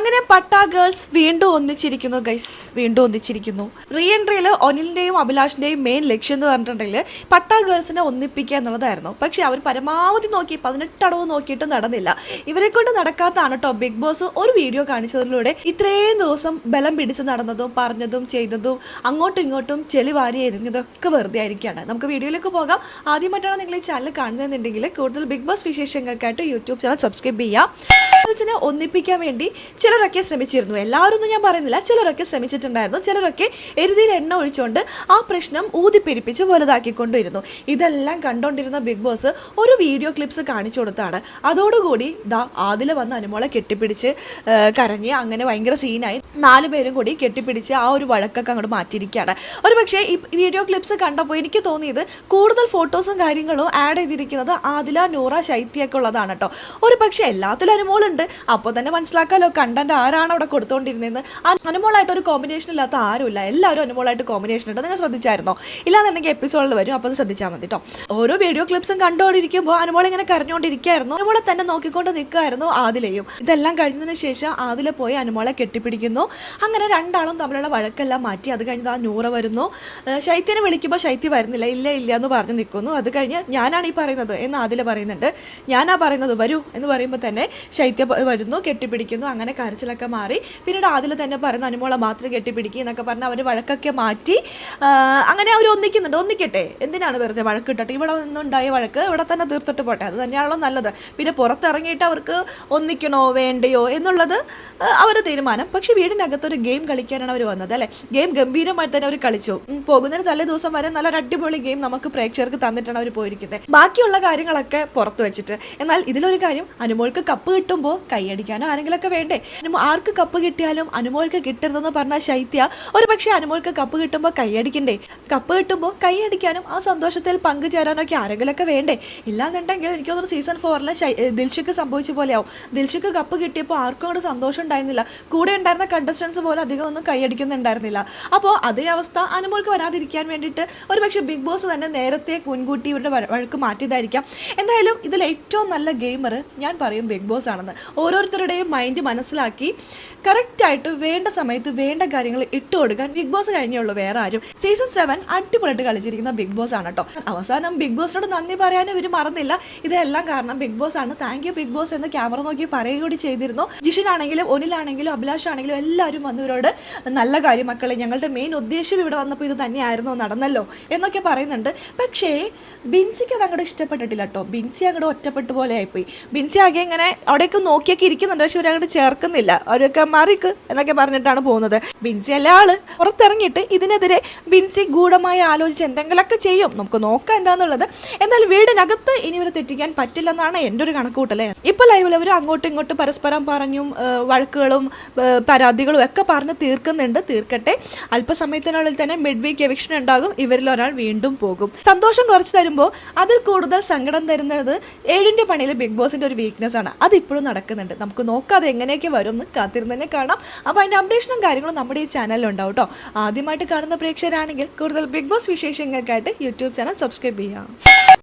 അങ്ങനെ പട്ട ഗേൾസ് വീണ്ടും ഒന്നിച്ചിരിക്കുന്നു ഗൈസ് വീണ്ടും ഒന്നിച്ചിരിക്കുന്നു. റീ എൻട്രിയിൽ ഒനിലിന്റെയും അഭിലാഷിന്റെയും മെയിൻ ലക്ഷ്യം എന്ന് പറഞ്ഞിട്ടുണ്ടെങ്കിൽ പട്ട ഗേൾസിനെ ഒന്നിപ്പിക്കുക എന്നുള്ളതായിരുന്നു. പക്ഷെ അവർ പരമാവധി നോക്കി പതിനെട്ടടവ് നോക്കിയിട്ട് നടന്നില്ല. ഇവരെ കൊണ്ട് നടക്കാത്തതാണ് കേട്ടോ ബിഗ് ബോസ് ഒരു വീഡിയോ കാണിച്ചതിലൂടെ ഇത്രയും ദിവസം ബലം പിടിച്ച് നടന്നതും പറഞ്ഞതും ചെയ്തതും അങ്ങോട്ടും ഇങ്ങോട്ടും ചെളി വാരി എരിഞ്ഞതൊക്കെ വെറുതെ ആയിരിക്കുകയാണ്. നമുക്ക് വീഡിയോയിലേക്ക് പോകാം. ആദ്യമായിട്ടാണ് നിങ്ങൾ ഈ ചാനൽ കാണുന്നതെന്നുണ്ടെങ്കിൽ കൂടുതൽ ബിഗ് ബോസ് വിശേഷങ്ങൾക്കായിട്ട് യൂട്യൂബ് ചാനൽ സബ്സ്ക്രൈബ് ചെയ്യാം ഗേൾസിനെ ഒന്നിപ്പിക്കാൻ വേണ്ടി ചിലരൊക്കെ ശ്രമിച്ചിരുന്നു. എല്ലാവരും ഞാൻ പറയുന്നില്ല. ചിലരൊക്കെ ശ്രമിച്ചിട്ടുണ്ടായിരുന്നു. ചിലരൊക്കെ എരുതിയിൽ എണ്ണ ഒഴിച്ചുകൊണ്ട് ആ പ്രശ്നം ഊതിപ്പെരിപ്പിച്ച് വലുതാക്കിക്കൊണ്ടിരുന്നു. ഇതെല്ലാം കണ്ടുകൊണ്ടിരുന്ന ബിഗ് ബോസ് ഒരു വീഡിയോ ക്ലിപ്സ് കാണിച്ചു കൊടുത്താണ്. അതോടുകൂടി ദാ ആദില വന്ന് അനുമോളെ കെട്ടിപ്പിടിച്ച് കരഞ്ഞ് അങ്ങനെ ഭയങ്കര സീനായി നാല് പേരും കൂടി കെട്ടിപ്പിടിച്ച് ആ ഒരു വഴക്കൊക്കെ അങ്ങോട്ട് മാറ്റിയിരിക്കുകയാണ്. ഒരു പക്ഷേ ഈ വീഡിയോ ക്ലിപ്സ് കണ്ടപ്പോൾ എനിക്ക് തോന്നിയത് കൂടുതൽ ഫോട്ടോസും കാര്യങ്ങളും ആഡ് ചെയ്തിരിക്കുന്നത് ആദില നൂറ ശൈത്യൊക്കെ ഉള്ളതാണ് കേട്ടോ. ഒരു പക്ഷേ എല്ലാത്തിലും അനുമോളുണ്ട് അപ്പോൾ തന്നെ മനസ്സിലാക്കാമല്ലോ കണ്ടന്റ് ആരാണ് അവിടെ കൊടുത്തോണ്ടിരുന്നതെന്ന്. അ- അനുമോളായിട്ട് ഒരു കോമ്പിനേഷൻ ഇല്ലാത്ത ആരുമില്ല. എല്ലാവരും അനുമോളായിട്ട് കോമ്പിനേഷൻ ഉണ്ട്. നിങ്ങൾ ശ്രദ്ധിച്ചായിരുന്നോ? ഇല്ലാന്നുണ്ടെങ്കിൽ എപ്പിസോഡിൽ വരും. അപ്പോൾ ശ്രദ്ധിച്ചാൽ മതി കേട്ടോ ഓരോ വീഡിയോ ക്ലിപ്സും കണ്ടുകൊണ്ടിരിക്കുമ്പോൾ അനുമോൾ ഇങ്ങനെ കരഞ്ഞുകൊണ്ടിരിക്കുകയായിരുന്നു. അനുമോളെ തന്നെ നോക്കിക്കൊണ്ട് നിൽക്കുമായിരുന്നു ആദിലയും. ഇതെല്ലാം കഴിഞ്ഞതിന് ശേഷം ആദില പോയി അനുമോളെ കെട്ടിപ്പിടിക്കുന്നു. അങ്ങനെ രണ്ടാളും തമ്മിലുള്ള വഴക്കെല്ലാം മാറ്റി. അത് കഴിഞ്ഞ് ആ നൂറ വരുന്നു. ശൈത്യനെ വിളിക്കുമ്പോൾ ശൈത്യ വരുന്നില്ല. ഇല്ല ഇല്ല എന്ന് പറഞ്ഞ് നിൽക്കുന്നു. അത് കഴിഞ്ഞ് ഞാനാണ് ഈ പറയുന്നത് എന്ന് ആദില പറയുന്നുണ്ട്. ഞാനാ പറയുന്നത് വരൂ എന്ന് പറയുമ്പോൾ തന്നെ ശൈത്യ പ- വരുന്നു കെട്ടിപ്പിടിക്കുന്നു അങ്ങനെ കരച്ചിലൊക്കെ മാറി. പിന്നീട് ആദില തന്നെ പറയുന്നു അനുമോളെ മാത്രം കെട്ടിപ്പിടിക്കുക എന്നൊക്കെ പറഞ്ഞ് അവർ വഴക്കൊക്കെ മാറ്റി അങ്ങനെ അവർ ഒന്നിക്കുന്നുണ്ട്. ഒന്നിക്കട്ടെ എന്തിനാണ് വെറുതെ വഴക്ക് വഴക്കിട്ടിട്ട് ഇവിടെ നിന്നുണ്ടായ വഴക്ക് ഇവിടെ തന്നെ തീർത്തിട്ട് പോട്ടെ. അത് തന്നെയാണല്ലോ നല്ലത്. പിന്നെ പുറത്തിറങ്ങിയിട്ട് അവർക്ക് ഒന്നിക്കണോ വേണ്ടയോ എന്നുള്ളത് അവരുടെ തീരുമാനം. പക്ഷേ വീടിനകത്തൊരു ഗെയിം കളിക്കാനാണ് അവർ വന്നത് അല്ലേ? ഗെയിം ഗംഭീരമായിട്ട് തന്നെ അവർ കളിച്ചു. പോകുന്നതിന് തലേ ദിവസം വരെ നല്ലൊരു അടിപൊളി ഗെയിം നമുക്ക് പ്രേക്ഷകർക്ക് തന്നിട്ടാണ് അവർ പോയിരിക്കുന്നത്. ബാക്കിയുള്ള കാര്യങ്ങളൊക്കെ പുറത്ത് വെച്ചിട്ട്. എന്നാൽ ഇതിലൊരു കാര്യം അനുമോൾക്ക് കപ്പ് കിട്ടുമ്പോൾ കൈയടിക്കാനോ ആരെങ്കിലൊക്കെ വേണ്ടേ? ആർക്ക് കപ്പ് കിട്ടിയാലും അനുമോൾക്ക് കിട്ടരുതെന്ന് പറഞ്ഞ ശൈത്യ ഒരു പക്ഷേ അനുമോൾക്ക് കപ്പ് കിട്ടുമ്പോൾ കൈയടിക്കണ്ടേ? കപ്പ് കിട്ടുമ്പോൾ കൈയടിക്കാനും ആ സന്തോഷത്തിൽ പങ്കുചേരാനൊക്കെ ആരെങ്കിലൊക്കെ വേണ്ടേ? ഇല്ലാന്നുണ്ടെങ്കിൽ എനിക്ക് തോന്നുന്നു സീസൺ ഫോറിൽ ദിൽഷയ്ക്ക് സംഭവിച്ച പോലെയാവും. ദിൽഷയ്ക്ക് കപ്പ് കിട്ടിയപ്പോൾ ആർക്കും കൂടെ സന്തോഷം ഉണ്ടായിരുന്നില്ല. കൂടെ ഉണ്ടായിരുന്ന കണ്ടസ്റ്റൻസ് പോലും അധികം ഒന്നും കൈയടിക്കുന്നുണ്ടായിരുന്നില്ല. അപ്പോൾ അതേ അവസ്ഥ അനുമോൾക്ക് വരാതിരിക്കാൻ വേണ്ടിയിട്ട് ഒരു പക്ഷേ ബിഗ് ബോസ് തന്നെ നേരത്തെ മുൻകൂട്ടി ഇവരുടെ വഴ- വഴക്ക് മാറ്റിയതായിരിക്കാം. എന്തായാലും ഇതിൽ ഏറ്റവും നല്ല ഗെയിമർ ഞാൻ പറയും ബിഗ് ബോസ് ആണെന്ന് ഓരോരുത്തരുടെയും മൈൻഡ് മനസ്സിലാക്കി കറക്റ്റായിട്ട് വേണ്ട സമയത്ത് വേണ്ട കാര്യങ്ങൾ ഇട്ട് കൊടുക്കാൻ ബിഗ് ബോസ് കഴിഞ്ഞുള്ളൂ വേറെ ആരും. സീസൺ സെവൻ അടിപൊളിയായിട്ട് കളിച്ചിരിക്കുന്ന ബിഗ് ബോസ് ആണ് കേട്ടോ അവസാനം ബിഗ് ബോസിനോട് നന്ദി പറയാനും ഇവർ മറന്നില്ല. ഇതെല്ലാം കാരണം ബിഗ് ബോസ് ആണ്. താങ്ക് യു ബിഗ് ബോസ് എന്ന് ക്യാമറ നോക്കി പറയുക കൂടി ചെയ്തിരുന്നു. ജിഷിനാണെങ്കിലും ഒനിലാണെങ്കിലും അഭിലാഷ് ആണെങ്കിലും എല്ലാവരും വന്നവരോട് നല്ല കാര്യം മക്കളെ ഞങ്ങളുടെ മെയിൻ ഉദ്ദേശം ഇവിടെ വന്നപ്പോൾ ഇത് തന്നെയായിരുന്നു നടന്നല്ലോ എന്നൊക്കെ പറയുന്നുണ്ട്. പക്ഷേ ബിൻസിക്ക് അത് അങ്ങോട്ട് ഇഷ്ടപ്പെട്ടിട്ടില്ല കേട്ടോ ബിൻസി അങ്ങോട്ട് ഒറ്റപ്പെട്ടു പോലെ ആയിപ്പോയി. ബിൻസി ആകെ ഇങ്ങനെ അവിടെയൊക്കെ നോക്കിയൊക്കെ ഇരിക്കുന്നുണ്ട് പക്ഷെ ഇവരങ്ങോട്ട് ചേർക്കുന്നില്ല. അവരൊക്കെ മറിക്ക് എന്നൊക്കെ പറഞ്ഞിട്ടാണ് പോകുന്നത്. ബിൻസി അല്ല ആൾ. പുറത്തിറങ്ങിയിട്ട് ഇതിനെതിരെ ബിൻസി ഗൂഢമായി ആലോചിച്ച് എന്തെങ്കിലുമൊക്കെ ചെയ്യും. നമുക്ക് നോക്കാം എന്താന്നുള്ളത്. എന്നാൽ വീടിനകത്ത് ഇനി ഇവരെ തെറ്റിക്കാൻ പറ്റില്ലെന്നാണ് എന്റെ ഒരു കണക്കൂട്ടല്ലേ ഇപ്പോൾ ലൈവിൽ അവർ അങ്ങോട്ടും ഇങ്ങോട്ടും പരസ്പരം പറഞ്ഞും വഴക്കുകളും പരാതികളും ഒക്കെ പറഞ്ഞ് തീർക്കുന്നുണ്ട്. തീർക്കട്ടെ. അല്പസമയത്തിനുള്ളിൽ തന്നെ മിഡ് വീക്ക് എവിക്ഷൻ ഉണ്ടാകും. ഇവരിൽ ഒരാൾ വീണ്ടും പോകും. സന്തോഷം കുറച്ച് തരുമ്പോൾ അതിൽ കൂടുതൽ സങ്കടം തരുന്നത് ഏഴിന്റെ പണിയിൽ ബിഗ് ബോസിന്റെ ഒരു വീക്ക്നെസ് ആണ്. അത് ഇപ്പോഴും നടക്കുന്നുണ്ട്. നമുക്ക് നോക്കാതെ എങ്ങനെയൊക്കെ വരും എന്ന് കാത്തിരുന്ന് തന്നെ കാണാം അപ്പോൾ അതിന്റെ അപ്ഡേഷനും കാര്യങ്ങളും നമ്മുടെ ഈ ചാനലിൽ ഉണ്ടാവും കേട്ടോ. ആദ്യമായിട്ട് കാണുന്ന പ്രേക്ഷകരാണെങ്കിൽ കൂടുതൽ ബിഗ് ബോസ് വിശേഷങ്ങൾക്കായിട്ട് യൂട്യൂബ് ചാനൽ സബ്സ്ക്രൈബ് ചെയ്യാം.